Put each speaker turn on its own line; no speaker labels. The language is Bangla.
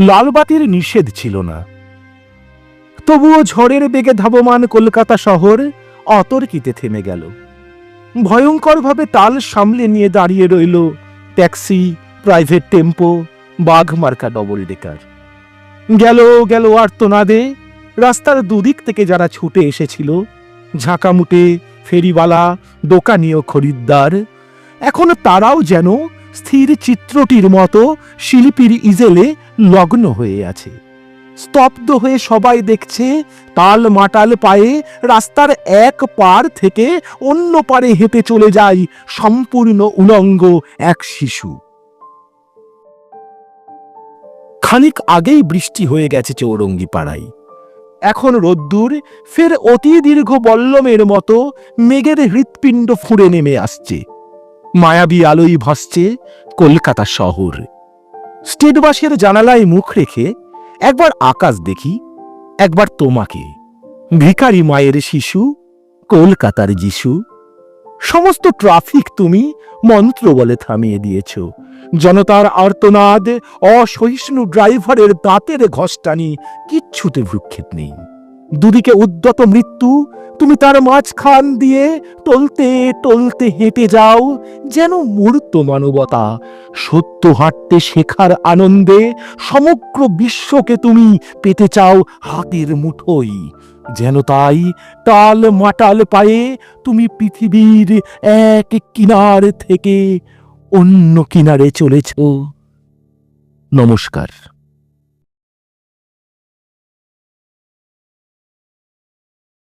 লালবাতির নিষেধ ছিল না। তবুও ঝড়ের বেগে ধাবমান কলকাতা শহর অতর্কিতে থেমে গেল। ভয়ঙ্করভাবে তাল সামলে নিয়ে দাঁড়িয়ে রইল ট্যাক্সি, প্রাইভেট টেম্পো বাঘ মার্কা ডবল ডেকার। গেল গেল আর্তনাদে, রাস্তার দুদিক থেকে যারা ছুটে এসেছিল, ঝাঁকামুটে, ফেরিওয়ালা, দোকানি ও খরিদ্দার, এখন তারাও যেন স্থির চিত্রটির মতো শিল্পীর ইজেলে লগ্ন হয়ে আছে। স্তব্ধ হয়ে সবাই দেখছে, তাল মাটাল পায়ে রাস্তার এক পার থেকে অন্য পারে হেঁটে চলে যায় সম্পূর্ণ উলঙ্গ এক শিশু। খানিক আগেই বৃষ্টি হয়ে গেছে চৌরঙ্গি পাড়ায় এখন রোদ্দুর ফের অতি দীর্ঘ বল্লমের মতো মেঘের হৃৎপিণ্ড ফুঁড়ে নেমে আসছে। মায়াবী আলোই ভাসছে কলকাতা শহর। স্টেট বাসের জানালায় মুখ রেখে একবার আকাশ দেখি, একবার তোমাকে। ভিখারি মায়ের শিশু, কলকাতার যিশু। সমস্ত ট্রাফিক তুমি মন্ত্র বলে থামিয়ে দিয়েছ। জনতার আর্তনাদ, অসহিষ্ণু ড্রাইভারের দাঁতের ঘষ্টানি, কিচ্ছুতে ভ্রুক্ষেপ নেই। দুদিকে উদ্যত মৃত্যু, তুমি তার মাঝখান দিয়ে টলতে টলতে হেঁটে যাও, যেন মূর্ত মানবতা, সত্য হাঁটতে শেখার আনন্দে সমগ্র বিশ্বকে তুমি পেতে চাও হাতের মুঠোই যেন তাই টাল মাটাল পায়ে তুমি পৃথিবীর এক কিনার থেকে অন্য কিনারে চলেছ। নমস্কার।